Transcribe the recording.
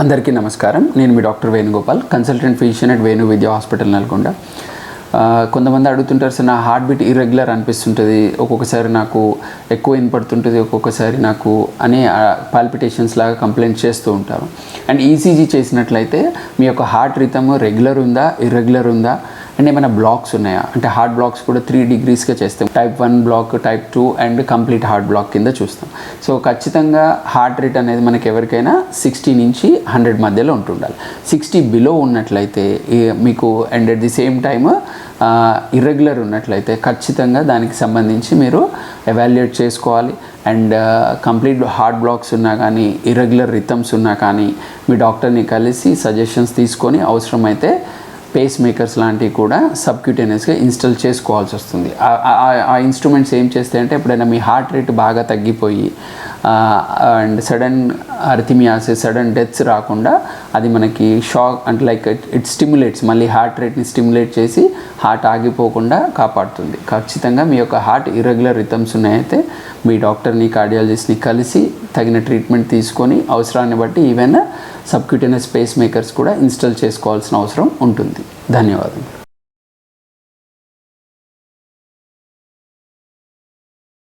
అందరికీ నమస్కారం. నేను మీ doctor Venugopal consultant physician at Venu Vidya hospital Nalgonda. కొంతమంది అడుగుతుంటారు సార్ నా హార్ట్ బీట్ ఇర్రెగ్యులర్ అనిపిస్తుంటుంది ఒక్కొక్కసారి నాకు ఎక్కువ వినపడుతుంటుంది ఒక్కొక్కసారి నాకు అనే పాల్పిటేషన్స్ లాగా కంప్లైంట్ చేస్తూ ఉంటారు. అండ్ ఈసీజీ చేసినట్లయితే మీ యొక్క హార్ట్ రిథమ్ రెగ్యులర్ ఉందా ఇర్రెగ్యులర్ ఉందా అండ్ ఏమైనా బ్లాక్స్ ఉన్నాయా? అంటే హార్ట్ బ్లాక్స్ కూడా త్రీ డిగ్రీస్గా చేస్తాం type one block type two and complete heart block కింద చూస్తాం. సో ఖచ్చితంగా హార్ట్ రేట్ అనేది మనకి ఎవరికైనా సిక్స్టీ నుంచి హండ్రెడ్ మధ్యలో ఉంటుండాలి. సిక్స్టీ బిలో ఉన్నట్లయితే మీకు and at the same time irregular ఉన్నట్లయితే ఖచ్చితంగా దానికి సంబంధించి మీరు ఎవాల్యుయేట్ చేసుకోవాలి. అండ్ కంప్లీట్ హార్ట్ బ్లాక్స్ ఉన్నా కానీ ఇర్రెగ్యులర్ రిథమ్స్ ఉన్నా కానీ మీ డాక్టర్ని కలిసి సజెషన్స్ తీసుకొని అవసరమైతే పేస్ మేకర్స్ లాంటివి కూడా సబ్క్యూటేనియస్గా ఇన్స్టాల్ చేసుకోవాల్సి వస్తుంది. ఆ- ఇన్స్ట్రుమెంట్స్ ఏం చేస్తాయంటే ఎప్పుడైనా మీ హార్ట్ రేట్ బాగా తగ్గిపోయి and sudden arrhythmias sudden deaths రాకుండా అది మనకి షాక్ అంటే లైక్ ఇట్ స్టిమ్యులేట్స్ మళ్ళీ హార్ట్ రేట్ని స్టిమ్యులేట్ చేసి హార్ట్ ఆగిపోకుండా కాపాడుతుంది. ఖచ్చితంగా మీ యొక్క హార్ట్ ఇర్రెగ్యులర్ రిథమ్స్ ఉన్నాయైతే మీ డాక్టర్ని కార్డియాలజిస్ట్ని కలిసి తగిన ట్రీట్మెంట్ తీసుకొని అవసరాన్ని బట్టి ఈవెన్ సబ్క్యూటేనియస్ పేస్ మేకర్స్ కూడా ఇన్స్టాల్ చేసుకోవాల్సిన అవసరం ఉంటుంది. ధన్యవాదాలు